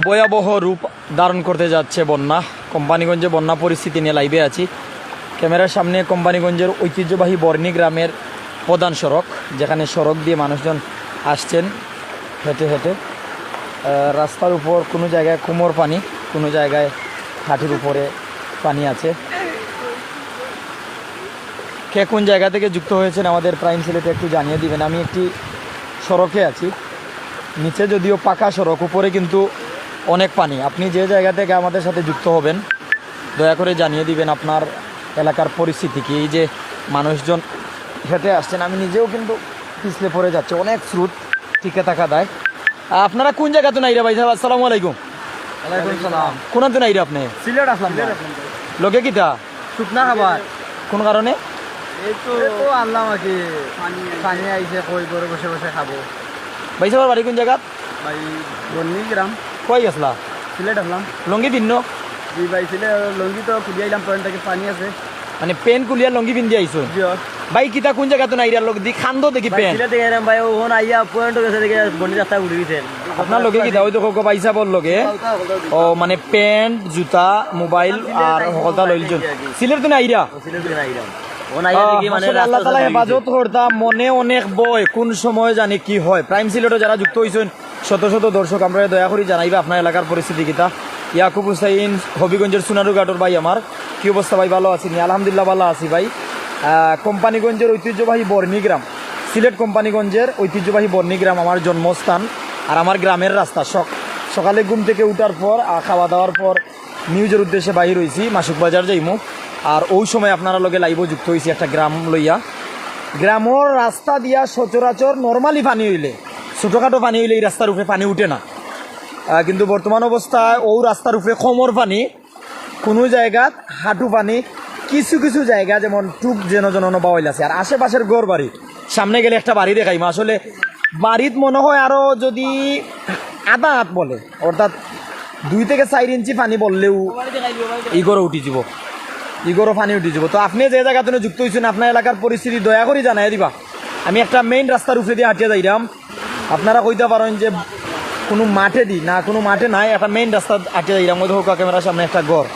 ভয়াবহ রূপ ধারণ করতে যাচ্ছে বন্যা। কোম্পানিগঞ্জে বন্যা পরিস্থিতি নিয়ে লাইভে আছি। ক্যামেরার সামনে কোম্পানিগঞ্জের ঐতিহ্যবাহী বর্ণি গ্রামের প্রধান সড়ক, যেখানে সড়ক দিয়ে মানুষজন আসছেন হেঁটে হেঁটে। রাস্তার উপর কোনো জায়গায় কোমর পানি, কোনো জায়গায় হাঁটুর উপরে পানি আছে। কে কোন জায়গা থেকে যুক্ত হয়েছেন আমাদের প্রাইম সিলেটে একটু জানিয়ে দিবেন। আমি একটি সড়কে আছি। নিচে যদিও পাকা সড়ক, উপরে কিন্তু অনেক পানি। আপনি যে জায়গা থেকে আমাদের সাথে যুক্ত হবেন দয়া করে জানিয়ে দিবেন আপনার এলাকার পরিস্থিতি কি। এই যে মানুষজন হেঁটে আসছেন আমি নিজেও কিন্তু পিছলে পড়ে যাচ্ছে। অনেক স্রোত টিকে থাকা দেয়। আপনারা কোন জায়গাতে নাই রে ভাই? সাহেব আসসালামু আলাইকুম। সালাম। কোন তো নাই রে আপনি? সিলেট আসলাম লোকে কিতা? শুকনা খাবার। কোন কারণে? এই তো আনলাম আর কি। পানি আইছে কই করে বসে বসে খাব। ভাই সাহেব বাড়ি কোন জায়গা? ভাই বন্নি গ্রাম। কই গেছলা সিলেট আসলাম লঙ্গি ভিন্ন জি ভাই সিলেট লঙ্গি তো খুঁজে আইলাম পয়েন্ট থেকে পানি আছে। মানে পেন কুলিয়া লঙ্গি পিন্ধি আইছো ভাই কিতা কোন জায়গাতে নাই রে লোক দি খান্দ দেখি পেন। সিলেট থেকে এলাম ভাই ওখানে আইয়া পয়েন্ট গেছে দেখে বন্নি রাস্তা উঠে গেছে। আপনার লগে কিতা ওই তো কক পাইসা বল লগে। ও মানে প্যান্ট জুতা মোবাইল আর সকলতা লইলজন সিলেট তো নাইরা সিলেট আইলাম মানে আসলে। হেফাজত করতা মনে অনেক বয় কোন সময় জানি কি হয়। প্রাইম সিলেটও যারা যুক্ত হয়েছেন শত শত দর্শক আমরা দয়া করি জানাইবা আপনার এলাকার পরিস্থিতি কিতা। ইয়াকুব হুসাইন, হবিগঞ্জের সুনারুঘাটর ভাই আমার। কি অবস্থা ভাই? ভালো আছি আলহামদুলিল্লাহ ভালো আছি ভাই। কোম্পানিগঞ্জের ঐতিহ্যবাহী বর্ণিগ্রাম সিলেট কোম্পানিগঞ্জের ঐতিহ্যবাহী বর্ণিগ্রাম আমার জন্মস্থান আর আমার গ্রামের রাস্তা। সক সকালে ঘুম থেকে উঠার পর আর খাওয়া দাওয়ার পর নিউজের উদ্দেশ্যে বাহির হয়েছি মাসুক বাজার যাইমু। আর ওই সময় আপনারা লগে লাইভ যুক্ত হয়েছি একটা গ্রাম লইয়া। গ্রামর রাস্তা দিয়া সচরাচর নর্মালি পানি হইলে। ছোটোখাটো পানি হইলে এই রাস্তার উপরে পানি উঠে না। কিন্তু বর্তমান অবস্থায় ও রাস্তার উপরে কমর পানি, কোনো জায়গাত হাঁটু পানি, কিছু কিছু জায়গা যেমন টুক যেন যেন বাওয়াইল আছে। আর আশেপাশের গড় বাড়ি, সামনে গেলে একটা বাড়ি দেখাইম। আসলে বাড়িত মনে হয় আরও যদি আধা হাত বলে, অর্থাৎ দুই থেকে চার ইঞ্চি পানি বললেও ইগরও উঠি যাব। ইগরও পানি উঠি যাব। তো আপনি যে জায়গাতে যুক্ত হয়েছেন আপনার এলাকার পরিস্থিতি দয়া করে জানাই দিবা। আমি একটা মেইন রাস্তার উপরে দিয়ে হাঁটিয়ে যাইরাম। আপনারা কইতে পারেন যে কোনো মাঠে দি, না, কোনো মাঠে নাই, একটা মেইন রাস্তা হাঁটিয়ে যাইরাম ওই হোক ক্যামেরার সামনে একটা ঘর।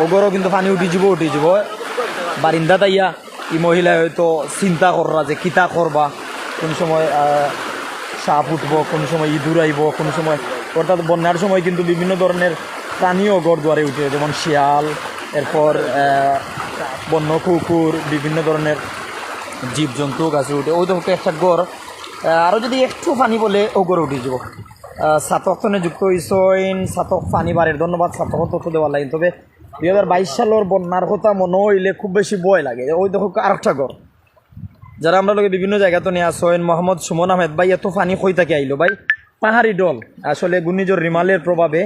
ও ঘরও কিন্তু পানি উঠি যাব উঠি যাব। বারিন্দা তাইয়া এই মহিলা হয়তো চিন্তা কররা যে কিতা করবা। কোন সময় সাপ উঠবো, কোন সময় ইঁদুর আইব, কোন সময় অর্থাৎ বন্যার সময় কিন্তু বিভিন্ন ধরনের প্রাণীও ঘর দুয়ারে উঠে যেমন শিয়াল, এরপর বন্য কুকুর, বিভিন্ন ধরনের জীবজন্তু গাছে উঠে। ওই তো একটা গড় আরও যদি একটু পানি বলে ও গড়ে উঠে যাব। সাতক তনে যুক্ত হইসইন সাতক পানি বাড়ের ধন্যবাদ সাতক তথ্য দেওয়ার লাগে তবে দুই হাজার বাইশ সালের বন্যার কথা মনে হইলে খুব বেশি বয় লাগে। ওই দেখো আরেকটা গড় যারা আমরা লোকে বিভিন্ন জায়গাতে নিয়ে আসেন মোহাম্মদ সুমন আহমেদ ভাই, এত পানি কই থাকে আইলো? ভাই, পাহাড়ি ডল। আসলে ঘূর্ণিঝড় রিমালের প্রভাবে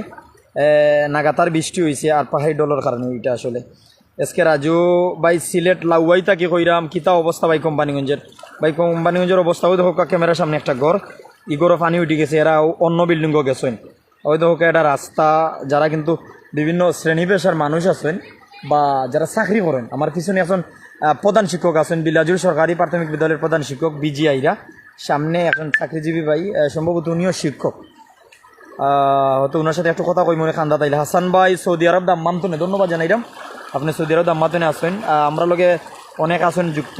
নাগাতার বৃষ্টি হয়েছে আর পাহাড়ি ডলের কারণে ওইটা আসলে। এসকে রাজু, ভাই সিলেট লাউয়াই তাকে কইরাম? কিতা অবস্থা ভাই কোম্পানিগঞ্জের? ভাই কোম্পানিগঞ্জের অবস্থা, ওই দেখো ক্যামেরার সামনে একটা ঘর। ইগরও পানি উঠে গেছে, এরা অন্য বিল্ডিংও গেছেন। ওই দেখো একটা রাস্তা, যারা কিন্তু বিভিন্ন শ্রেণি পেশার মানুষ আছেন বা যারা চাকরি করেন। আমার পিছনে এখন প্রধান শিক্ষক আছেন বিলাজুর সরকারি প্রাথমিক বিদ্যালয়ের প্রধান শিক্ষক বিজিআইরা। সামনে এখন চাকরিজীবী ভাই সম্ভবত উনিও শিক্ষক। হয়তো ওনার সাথে একটু কথা কই, মনে খান্দা তাইলে। হাসান ভাই, সৌদি আরব দাম্মাম তো ধন্যবাদ জানাইলাম আপনি সৌদি আরব দাম্মাতনে আসেন আমরা লগে অনেক আছেন যুক্ত।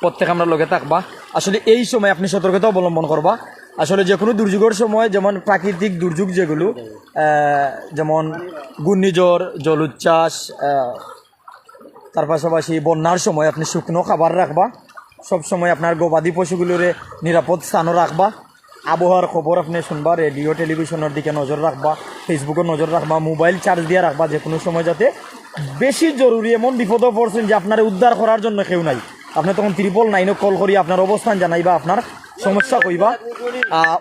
প্রত্যেক আমরা লগে থাকবা। আসলে এই সময় আপনি সতর্কতা অবলম্বন করবা। আসলে যে কোনো দুর্যোগের সময় যেমন প্রাকৃতিক দুর্যোগ যেগুলো যেমন ঘূর্ণিঝড় জলোচ্ছ্বাস আহ, তার পাশাপাশি বন্যার সময় আপনি শুকনো খাবার রাখবা। সব সময় আপনার গবাদি পশুগুলোরে নিরাপদ স্থানও রাখবা। আবহাওয়ার খবর আপনি শুনবা রেডিও টেলিভিশনের দিকে নজর রাখবা ফেসবুকে নজর রাখবা মোবাইল চার্জ দিয়ে রাখবা যে কোনো সময় যাতে বেশি জরুরি এমন বিপদে পড়ছেন যে আপনার উদ্ধার করার জন্য কেউ নাই। আপনি তখন ত্রিপল নাইনও কল করি আপনার অবস্থান জানাইবা আপনার সমস্যা কইবা।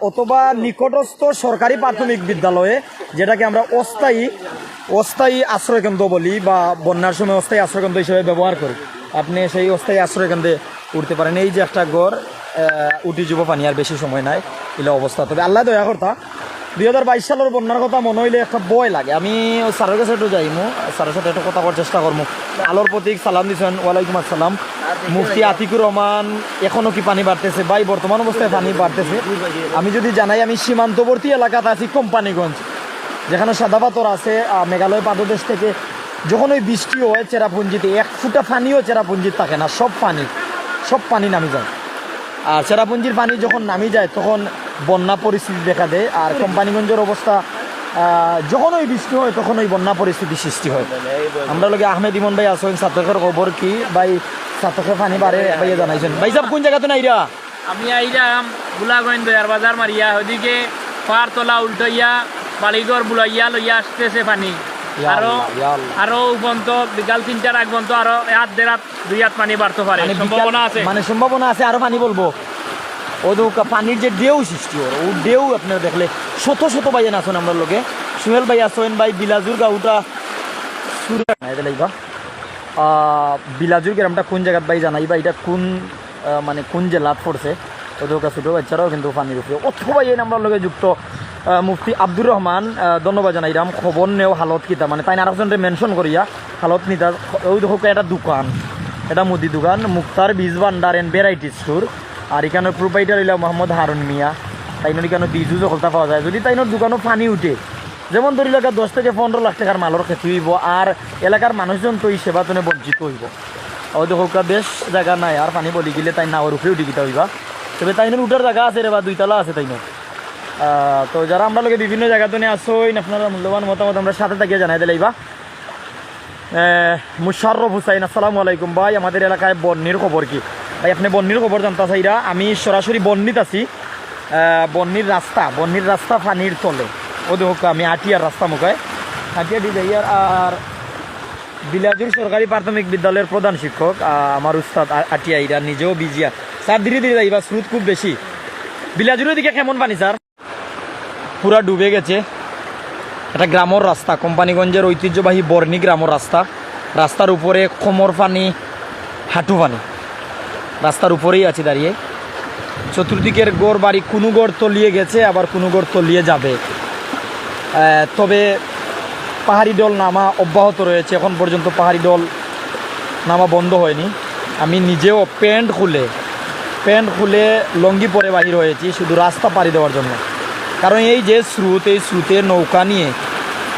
অথবা নিকটস্থ সরকারি প্রাথমিক বিদ্যালয়ে, যেটাকে আমরা অস্থায়ী অস্থায়ী আশ্রয়কেন্দ্র বলি বা বন্যার সময় অস্থায়ী আশ্রয়কেন্দ্র হিসেবে ব্যবহার করি। আপনি সেই অস্থায়ী আশ্রয়কেন্দ্রে উঠতে পারেন। এই যে একটা গড় উঠি যাব পানি আর বেশি সময় নাই। এলে অবস্থা। তবে আল্লাহ দয়া করতা দুই হাজার বাইশ সালের বন্যার কথা মনে হইলে একটা বয় লাগে। আমি ওই স্যারের কাছে একটু যাইমু স্যারের সাথে একটু কথা করার চেষ্টা করব আলোর প্রতীক সালাম দিচ্ছেন ওয়ালাইকুম আসসালাম। মুফতি আতিকুর রহমান এখনও কি পানি বাড়তেছে? ভাই বর্তমান অবস্থায় পানি বাড়তেছে। আমি যদি জানাই আমি সীমান্তবর্তী এলাকাতে আছি কোম্পানিগঞ্জ। যেখানে সাদা পাথর আছে মেঘালয় পাদদেশ থেকে যখন ওই বৃষ্টি হয় চেরাপুঞ্জিতে এক ফুটা পানিও চেরাপুঞ্জিত থাকে না সব পানি সব পানি নামি যায়। আর চেরাপুঞ্জির পানি যখন নামি যায়, তখন বন্যা পরিস্থিতি দেখা দেয়। আর কোম্পানিগঞ্জের অবস্থা যখন ওই বৃষ্টি হয়, তখন ওই বন্যা পরিস্থিতি সৃষ্টি হয়। আমরা লগে আহমেদ ইমন ভাই আসেন সাতকের খবর কি? ভাই সাতকে পানি বাড়ে, ভাইয়া জানাইছেন। ভাই, সাহেব, কোন জায়গাতে নাই রা আমি আইরাম বুলাগঞ্জ দয়ার বাজার মারিয়া, ওদিকে তলা উল্টাইয়া, বালিগড় বুলাইয়া লইয়া আসতেছে পানি। আরও। আরও উপন্ত বিকাল তিনটার আগ পর্যন্ত আরও হাত দেড় হাত দুই হাত পানি বাড়তে পারে। মানে সম্ভাবনা আছে। মানে সম্ভাবনা আছে আরও পানি বলব। ও তো পানির যে ডেউ সৃষ্টি হয় ও ঢেউ আপনারা দেখলে শত শত ভাইয়েন আছেন আমরা লোকে সুহেল ভাই আসেন ভাই বিলাজুর গাউটা। সুরা লাইবা। বিলাজুর গ্রামটা কোন জায়গাত ভাই জানাইবা এটা কোন মানে কোন জেলাত পড়ছে? ওদের কাছে ছোটো বাচ্চারাও কিন্তু পানির উপরে অথবা এই আমরা লগে যুক্ত মুফতি আব্দুর রহমান ধন্যবাদ জানাইরাম। খবর নেও হালত কিতা। মানে তাই আরেকজনকে মেনশন করিয়া হালত নিতা। ওই দেখো একটা দোকান। এটা মুদি দোকান। Muktar Beej Bhandar and variety store আর এখানে প্রোপাইটার হইলা মোহাম্মদ হারুন মিয়া। তাইনোর এখানে বীজও সকলতা পাওয়া যায়। যদি তাইনোর দোকানও পানি উঠে, যেমন ধরি এলাকা দশ থেকে পনেরো লাখ টাকার মালর খেতে হইব আর এলাকার মানুষজন তো এই সেবা তুনে বঞ্চিত হইব। ও দেখো বেশ জায়গা নাই। আর পানি বলি গেলে তাই নাওয়ার উপরে উঠে গিতা হইবা। তবে তাইনোর উঠার জায়গা আছে রে বা, দুইতলা আছে তাইনোর তো যারা আমরা লোকে বিভিন্ন জায়গা তো আসইন আপনারা মূল্যবান মতামত আমরা সাথে থাকিয়ে জানাই দিলাইবা মুশাররফ হুসাইন, আসসালামু আলাইকুম ভাই, আমাদের এলাকায় বন্যির খবর কি? ভাই, আপনি বন্যির খবর জানতে চাইরা, আমি সরাসরি বন্যিত আছি। বন্যির রাস্তা বন্যির রাস্তা পানির তলে। ও আমি আটিয়ার রাস্তা মুখায় আটিয়া দি যাই আর বিলাজুর সরকারি প্রাথমিক বিদ্যালয়ের প্রধান শিক্ষক আমার উস্তাদ আটিয়া ইরা নিজেও বিজিয়া। স্যার, ধীরে ধীরে যাইবা, স্রোত খুব বেশি। বিলাজুরের দিকে কেমন পানি, স্যার? পুরা ডুবে গেছে। এটা গ্রামর রাস্তা, কোম্পানিগঞ্জের ঐতিহ্যবাহী বর্ণি গ্রামর রাস্তা। রাস্তার উপরে কোমর পানি, হাঁটু পানি। রাস্তার উপরেই আছে দাঁড়িয়ে। চতুর্দিকের গড় বাড়ি কোনো গড় তলিয়ে গেছে, আবার কোনো গড় তলিয়ে যাবে। তবে পাহাড়ি দল নামা অব্যাহত রয়েছে। এখন পর্যন্ত পাহাড়ি দল নামা বন্ধ হয়নি। আমি নিজেও প্যান্ট খুলে প্যান্ট খুলে লঙ্গি পরে বাহির হয়েছি, শুধু রাস্তা পাড়ি দেওয়ার জন্য। কারণ এই যে স্রোত, এই স্রোতের নৌকা নিয়ে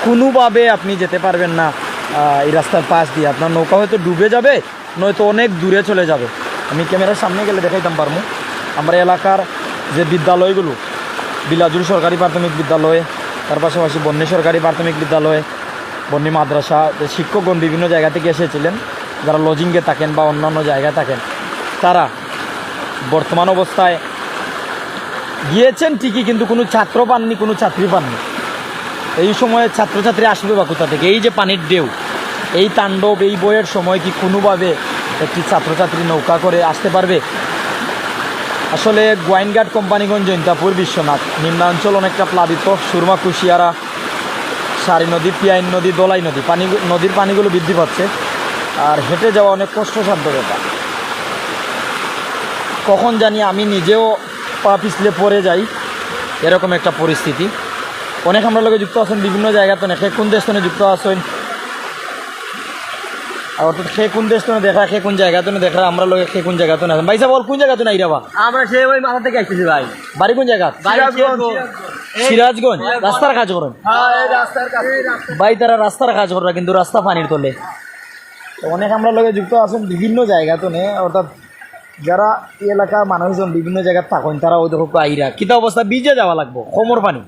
কোনোভাবে আপনি যেতে পারবেন না এই রাস্তার পাশ দিয়ে। আপনার নৌকা হয়তো ডুবে যাবে, নয়তো অনেক দূরে চলে যাবে। আমি ক্যামেরার সামনে গেলে দেখাইতাম পারব আমার এলাকার যে বিদ্যালয়গুলো, বিলাজুর সরকারি প্রাথমিক বিদ্যালয়, তার পাশাপাশি বন্যী সরকারি প্রাথমিক বিদ্যালয় বন্যী মাদ্রাসা শিক্ষকগণ বিভিন্ন জায়গা থেকে এসেছিলেন, যারা লজিংয়ে থাকেন বা অন্যান্য জায়গায় থাকেন, তারা বর্তমান অবস্থায় গিয়েছেন ঠিকই, কিন্তু কোনো ছাত্র পাননি, কোনো ছাত্রী পাননি। এই সময়ে ছাত্রছাত্রী আসবে বা কোথা থেকে? এই যে পানির ঢেউ, এই তাণ্ডব, এই বইয়ের সময় কি কোনোভাবে একটি ছাত্রছাত্রী নৌকা করে আসতে পারবে? আসলে গোয়াইনঘাট কোম্পানিগঞ্জ, জৈন্তাপুর, বিশ্বনাথ, নিম্নাঞ্চল অনেকটা প্লাবিত। সুরমা, কুশিয়ারা, সারি নদী, পিয়াইন নদী, দোলাই নদী, পানি, নদীর পানিগুলো বৃদ্ধি পাচ্ছে। আর হেঁটে যাওয়া অনেক কষ্টসাধ্য ব্যাপার। কখন জানি আমি নিজেও পা পিছলে পড়ে যাই। এরকম একটা পরিস্থিতি। অনেক আমরা লোকে যুক্ত আছেন বিভিন্ন জায়গাতে সে কোন দেশ যুক্ত আছেন? অর্থাৎ সে কোন দেশ থেকে দেখা সে কোন জায়গা দেখা আমরা লোকে সে কোন জায়গা ভাই সাহেব কোন জায়গা থেকে আইরাবা আমরা সেই ওই মাথা থেকে আসতেছি ভাই। বাড়ি কোন জায়গা? সিরাজগঞ্জ। রাস্তার কাজ করেন? হ্যাঁ ভাই তারা রাস্তার কাজ করে কিন্তু রাস্তা পানির তোলে। তো অনেক আমরা লোকে যুক্ত আছেন বিভিন্ন জায়গা তো নে অর্থাৎ যারা এই এলাকার মানুষজন বিভিন্ন জায়গায় থাকেন তারা ওই দেখো আইরা। কিতা অবস্থা? বিজে যাওয়া লাগবো, কোমর পানি?